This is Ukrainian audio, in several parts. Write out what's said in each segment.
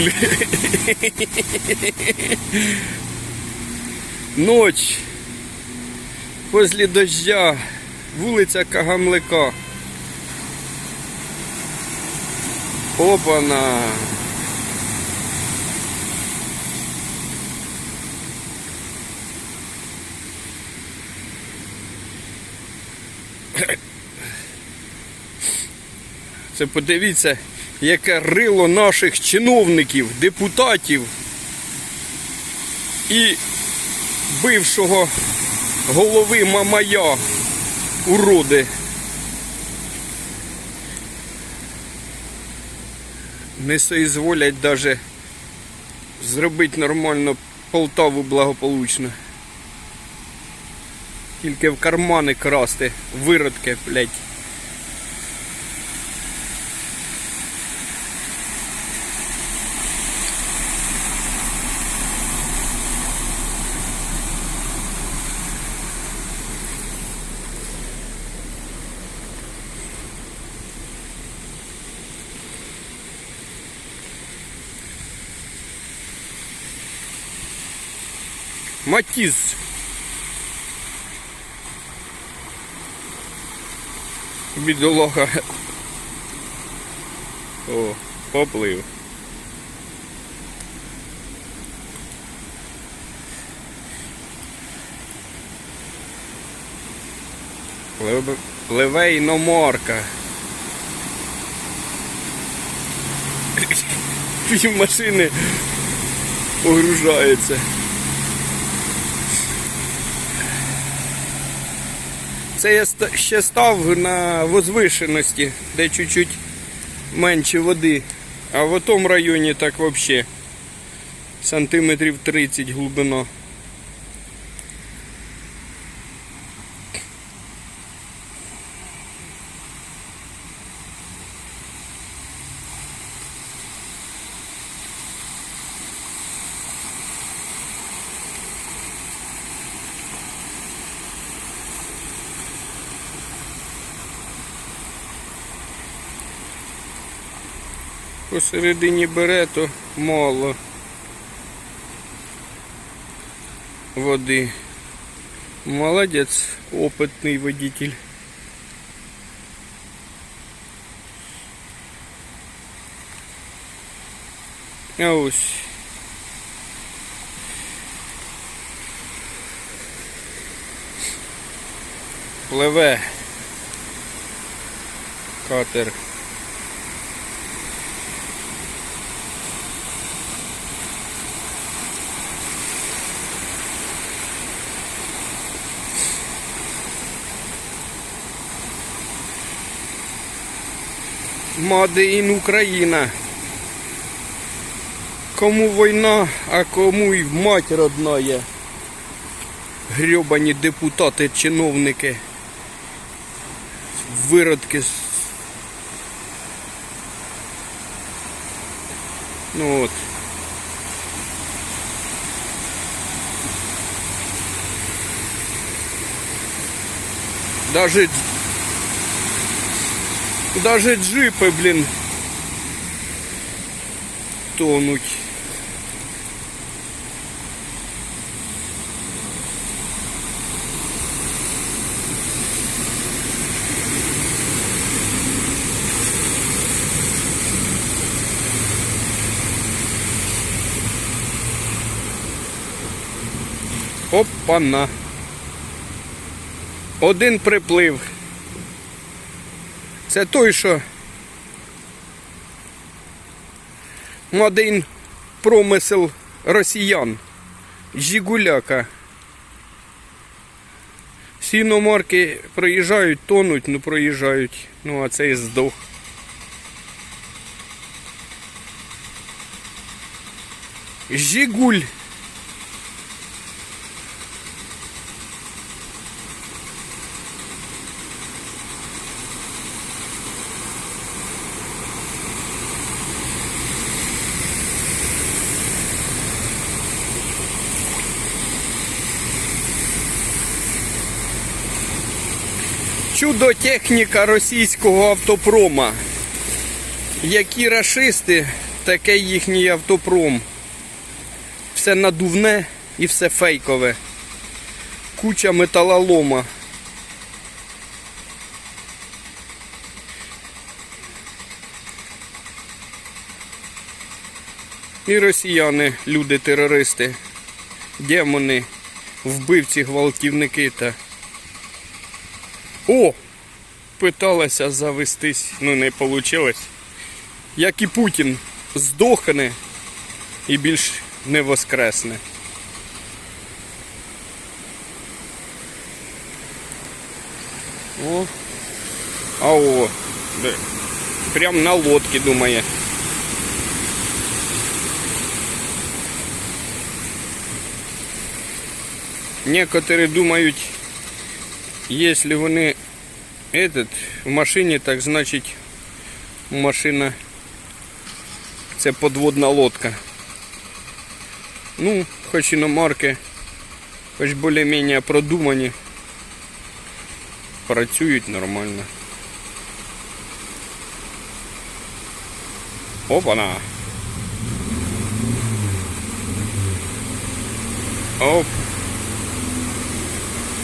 Жигуль. Ночь. Возле дождя. Вулиця Кагамлика. Опана. Це подивіться, яке рило наших чиновників, депутатів і бившого голови Мамая уроди. Не соізволять даже зробити нормально Полтаву благополучно. Тільки в кармани красти, виродки, блядь. Матіз. Бідолага. О, поплив. Пливе іноморка. Пів машини погружається. Це я ще став на возвишеності, де чуть-чуть менше води. А в тому районі так взагалі сантиметрів 30 глибина. Посередині бере, то мало води. Молодець, опитний водитель. А ось. Пливе катер. Мадеїн Україна. Кому війна, а кому і мать родна є. Грьобані депутати, чиновники. Виродки. Ну от. Даже Даже джипы, блин, тонуть. Опана. Один приплив. Це той, що Мадин промисел росіян. Жигуляка. Всі іномарки проїжджають, тонуть, ну проїжджають. Ну а цей здох. Жигуль. Чудо техніка російського автопрома. Які рашисти таке їхній автопром. Все надувне і все фейкове. Куча металолома. І росіяни, люди-терористи, демони, вбивці, гвалтівники та. О! Питалася завестись, ну не вийшло. Як і Путін здохне і більш не воскресне. О. А о. Прям на лодці думає. Некоторые думают, если вони этот в машині, так значить машина це подводна лодка. Ну, хоч іномарки, хоч більш-менш продумані, працюють нормально. Опана. Оп.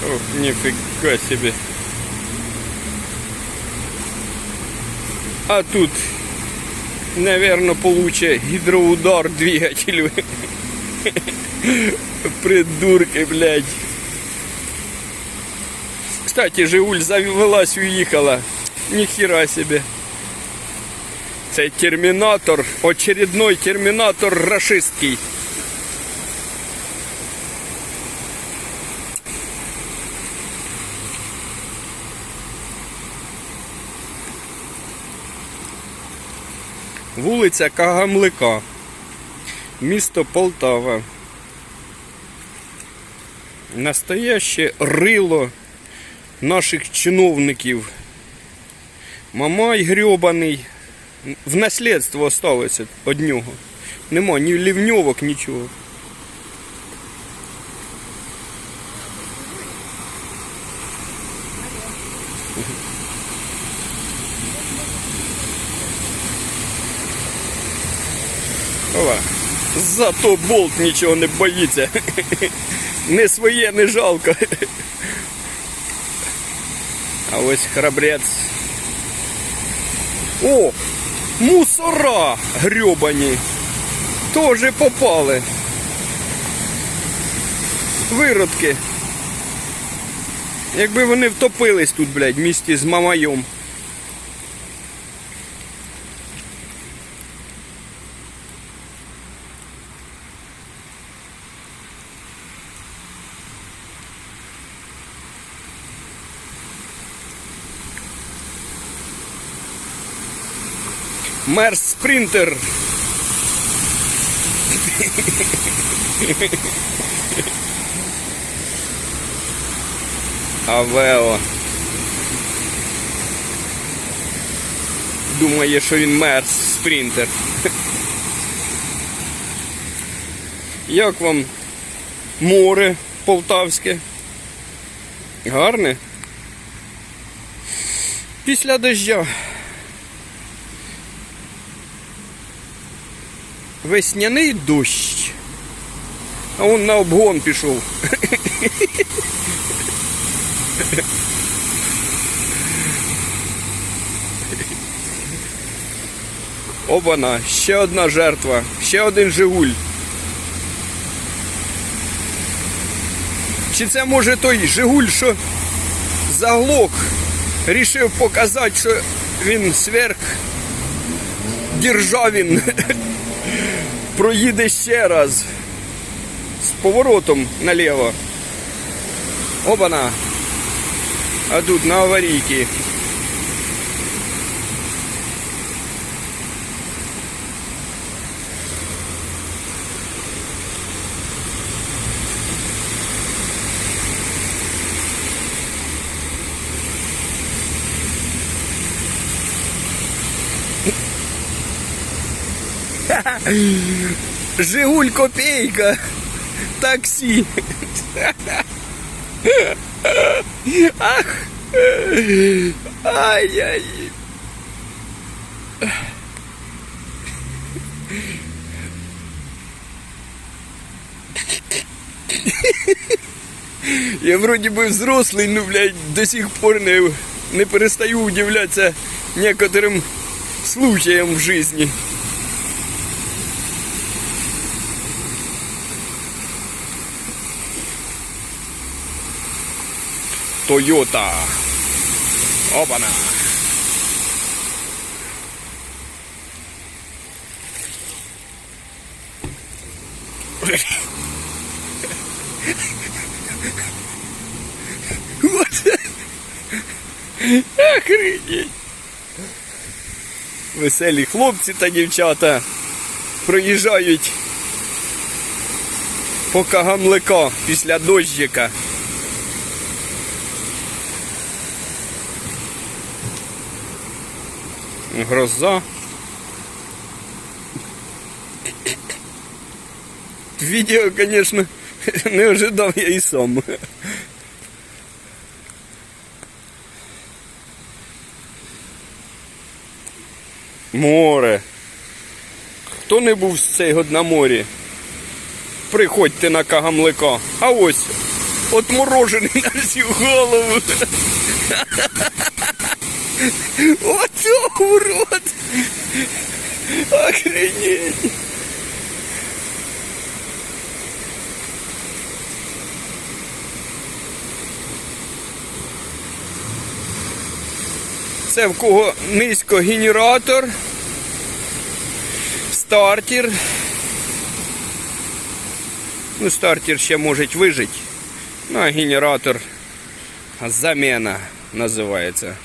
Ох, нифига себе. А тут, наверное, получит гидроудар двигателю. Придурки, блядь. Кстати, Жигуль завелась, уехала. Нихера себе. Це термінатор, очередной термінатор рашистський. Вулиця Кагамлика, місто Полтава. Настояще рило наших чиновників. Мамай грьобаний. В наслідство осталося від нього. Нема ні лівньовок, нічого. Ова. Зато болт нічого не боїться. Не своє не жалко. А ось храбрець. О! Мусора грьобані. Тоже попали. Виродки. Якби вони втопились тут, блядь, в місті з мамайом. Мерс Спринтер. Авео. Думає, що він Мерс Спринтер. Як вам море полтавське? Гарне? Після дождя. Весняний дощ. А он на обгон пішов. Обана, ще одна жертва, ще один Жигуль. Чи це може той Жигуль, що заглох, рішив показати, що він сверх державін. Проїде ще раз з поворотом наліво. Обана. А тут на аварійці. Жигуль копейка. Таксі. Ах. Ай-яй. Я вроді би взрослый, но, ну, блядь, до сих пор не, не перестаю удивлятися некоторим случаям в жизни. Тойота. Опана. Вот. Веселі хлопці та дівчата проїжджають по Кагамлика після дощика. Гроза. Відео, звісно, не ожидав я і сам. Море. Хто не був з цей год на морі? Приходьте на Кагамлика. А ось отморожений на всю голову. Ото урод! Охренеть! Це в кого низько генератор, стартер. Ну, стартер ще може вижити. Ну, а генератор заміна називається.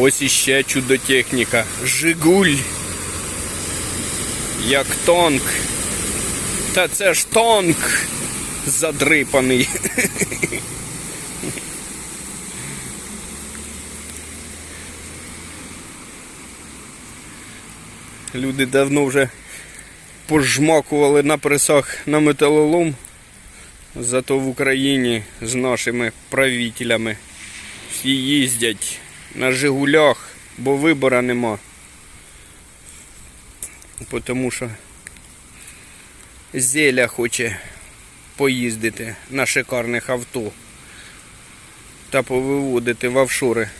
Ось іще чудотехніка. Жигуль. Як тонк. Та це ж тонк задрипаний. Люди давно вже пожмакували на пресах на металолом. Зато в Україні з нашими правителями всі їздять на Жигулях, бо вибора нема. Тому що Зеля хоче поїздити на шикарних авто та повиводити в офшори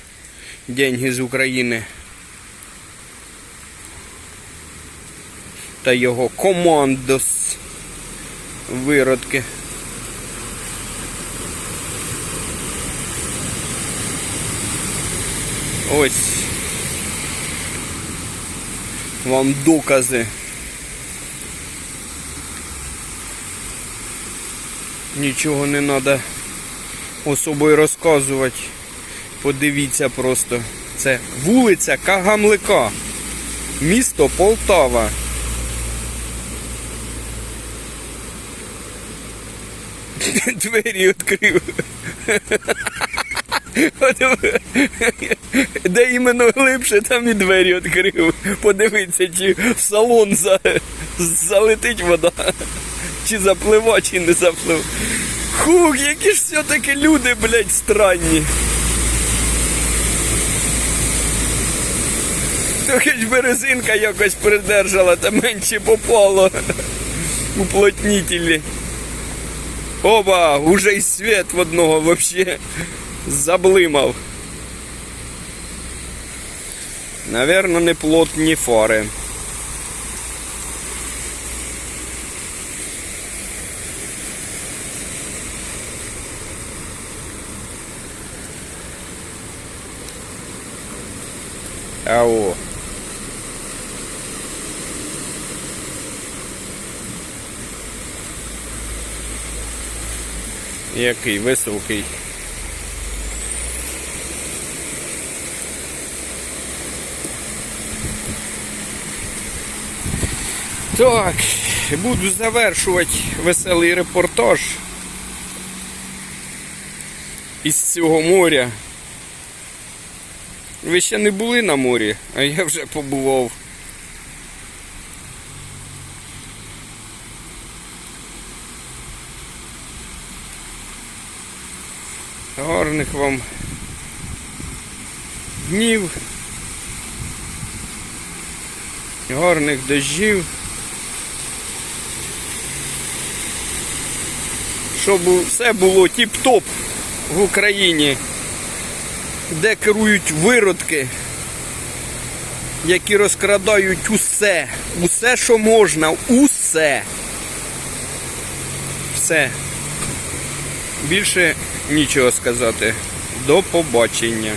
деньги з України. Та його командос виродки. Ось вам докази. Нічого не треба особою розказувати. Подивіться просто. Це вулиця Кагамлика. Місто Полтава. Двері відкрив. Де іменно глибше, там і двері відкрив. Подивиться, чи в салон за... залетить вода, чи заплива, чи не заплив. Хух, які ж все-таки люди, блядь, странні. Хоч би резинка якось придержала, та менше попало. Уплотнітелі. Оба, уже і світ в одного вообще заблимав. Наверно, не плотні фари. Ау. Який високий. Так, буду завершувати веселий репортаж із цього моря. Ви ще не були на морі, а я вже побував. Гарних вам днів. Гарних дощів. Щоб все було тіп-топ в Україні, де керують виродки, які розкрадають усе, усе, що можна, усе. Все. Більше нічого сказати. До побачення.